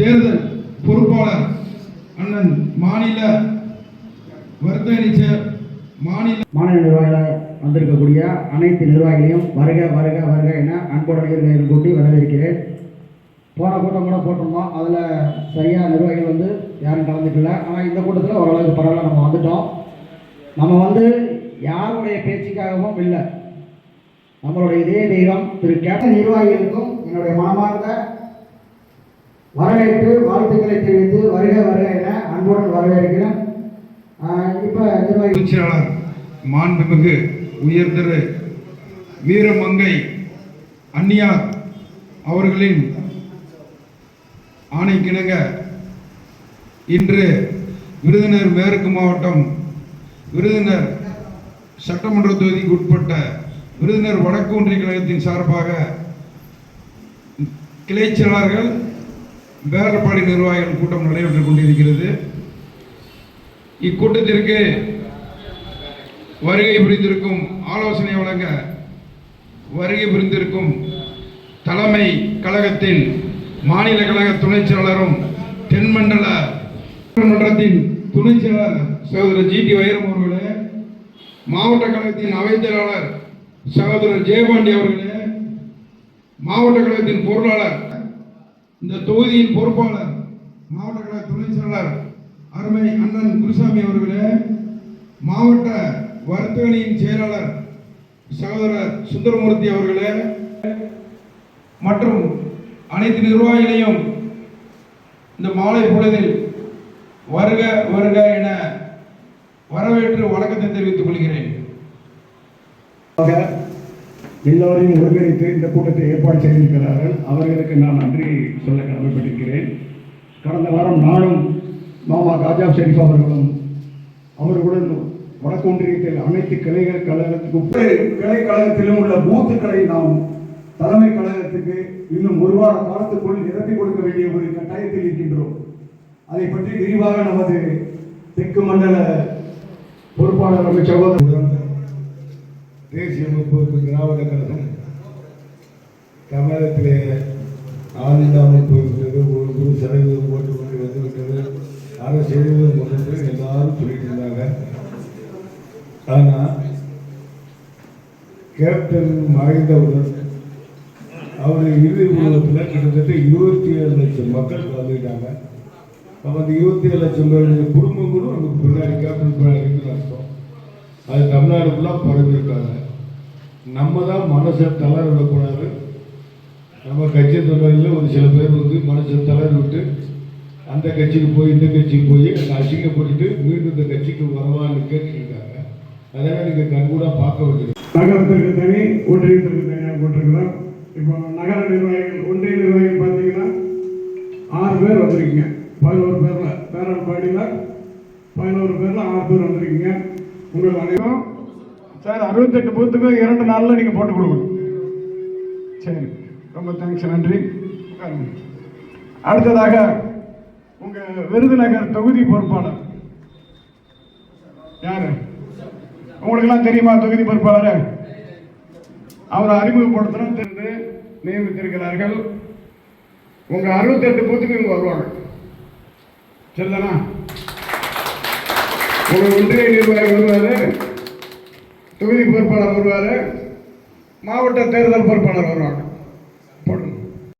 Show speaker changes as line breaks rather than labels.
தேர்தல் பொறுப்பாளர் அண்ணன் மாநில வர்த்தக மாநில
மாநில நிர்வாகிகள் வந்திருக்கக்கூடிய அனைத்து நிர்வாகிகளையும் வருக வருக வருக என அன்புடன் கூட்டி வரவேற்கிறேன். போன கூட்டம் கூட போட்டிருந்தோம். அதில் சரியாக நிர்வாகிகள் வந்து யாரும் கலந்துக்கல. ஆனால் இந்த கூட்டத்தில் ஓரளவுக்கு பரவாயில்ல நம்ம வந்துட்டோம். நம்ம வந்து யாருடைய பேச்சுக்காகவும் இல்லை. நம்மளுடைய இதே தெய்வம் திரு கேட்ட நிர்வாகிகளுக்கும் என்னுடைய மனமார்ந்த வரவேற்று வாழ்த்துக்களை தெரிவித்து வருக வருக என அன்புடன் வரவேற்கிறேன். இப்போ நிர்வாகி
மாண்புமிகு உயர் திரு வீரமங்கை அந்நியார் அவர்களின் ஆணைக்கிணங்க இன்று விருதுநர் மேற்கு மாவட்டம் விருதுநர் சட்டமன்ற தொகுதிக்கு உட்பட்ட விருதுநர் வடக்கு ஒன்றிய கழகத்தின் சார்பாக கிளைச்சியாளர்கள் பேரப்பாடி நிர்வாகிகள் கூட்டம் நடைபெற்றுக் கொண்டிருக்கிறது. இக்கூட்டத்திற்கு வருகை புரிந்திருக்கும் ஆலோசனை வழங்க வருகை புரிந்திருக்கும் தலைமை கழகத்தின் மாநில கழக துணைச் செயலாளரும் தென்மண்டல மன்றத்தின் துணைச் செயலாளர் சகோதரர் ஜி டி வைரம் அவர்களே மாவட்ட கழகத்தின் அவைத் செயலாளர் சகோதரர் ஜெயபாண்டி அவர்களே மாவட்ட கழகத்தின் பொருளாளர் இந்த தொகுதியின் பொறுப்பாளர் மாவட்ட கழக துணை செயலாளர் அருமை அண்ணன் குருசாமி அவர்களே மாவட்ட வர்த்தகனியின் செயலாளர் சகோதரர் சுந்தரமூர்த்தி அவர்களே மற்றும் அனைத்து நிர்வாகிகளையும் இந்த மாலை பொழுதில் வருக வருக என வரவேற்று வணக்கத்தை தெரிவித்துக் கொள்கிறேன்.
எல்லோரையும் ஒருங்கிணைத்து இந்த கூட்டத்தை ஏற்பாடு செய்திருக்கிறார்கள். அவர்களுக்கு நான் நன்றி சொல்ல கடமைப்பட்டிருக்கிறேன். கடந்த வாரம் நானும் மாமா ராஜா ஷெரீப் அவர்களும் அவர்களுடன் வடக்கு ஒன்றியத்தில் அனைத்து கிளைகள் கழகத்துக்கு கிளை கழகத்திலும் உள்ள பூத்துக்களை நாம் தலைமை கழகத்துக்கு இன்னும் ஒரு வார காலத்துக்குள் நிரப்பி கொடுக்க வேண்டிய ஒரு கட்டாயத்தில் இருக்கின்றோம். அதை பற்றி விரிவாக நமது தெற்கு மண்டல பொறுப்பாளர் சகோதரர்
தேசிய முற்போக்கு திராவிட கழகம் தமிழகத்திலே ஆதிதாமல் போய்விட்டது ஒரு ஒரு சதவீதம் ஓட்டு கொண்டு வந்துவிட்டது அரசு செய்வது கொண்டு எல்லாரும் சொல்லிட்டு இருந்தாங்க. ஆனால் கேப்டன் மறைந்தவுடன் அவருடைய இறுதி ஊடகத்தில் கிட்டத்தட்ட இருபத்தி ஏழு லட்சம் மக்கள் கலந்துக்கிட்டாங்க. அப்போ அந்த இருபத்தி ஏழு லட்சம் பேருடைய குடும்பங்களும் நமக்கு பின்னாடி கேப்டன் பின்னாடி இருக்குன்னு அர்த்தம். அது தமிழ்நாடு ஃபுல்லாக பரவியிருக்காங்க நம்ம தான் மனசை தளர விடக்கூடாது நம்ம கட்சி தொண்டர்களில் ஒரு சில பேர் வந்து மனசை தளர விட்டு அந்த கட்சிக்கு போய் இந்த கட்சிக்கு போய் அதை அசிங்கப்பட்டு மீண்டும் இந்த கட்சிக்கு வரவான்னு கேட்டுருக்காங்க அதே நீங்கள் கண்கூடாக பார்க்க வேண்டியது.
நகரத்திற்கு தனி ஒன்றியத்திற்கு தனியாக போட்டிருக்கிறோம். இப்போ நகர நிர்வாகிகள் ஒன்றிய நிர்வாகிகள் பார்த்தீங்கன்னா ஆறு பேர் வந்திருக்கீங்க. பதினோரு பேரில். பேரன்பாடியில் பதினோரு பேரில் ஆறு பேர் வந்திருக்கீங்க. உங்கள் அனைவரும் சார் அறுபத்தெட்டு பூத்துக்கும் இரண்டு நாளில் நீங்கள் போட்டு கொடுக்கணும். சரி ரொம்ப தேங்க்ஸ் நன்றி. அடுத்ததாக உங்கள் விருதுநகர் தொகுதி பொறுப்பாளர். யாரு? உங்களுக்கெல்லாம் தெரியுமா தொகுதி பொறுப்பாளர்? அவரை அறிமுகப்படுத்தணும் தெரிந்து நியமித்திருக்கிறார்கள். உங்கள் அறுபத்தெட்டு பூத்துக்கு இவங்க வருவாங்க. சரிதானா உங்கள் ஒன்றிய நிர்வாகி வருவாரு பொறுப்பாளர் வருவாரு மாவட்ட தேர்தல் பொறுப்பாளர் வருவாங்க.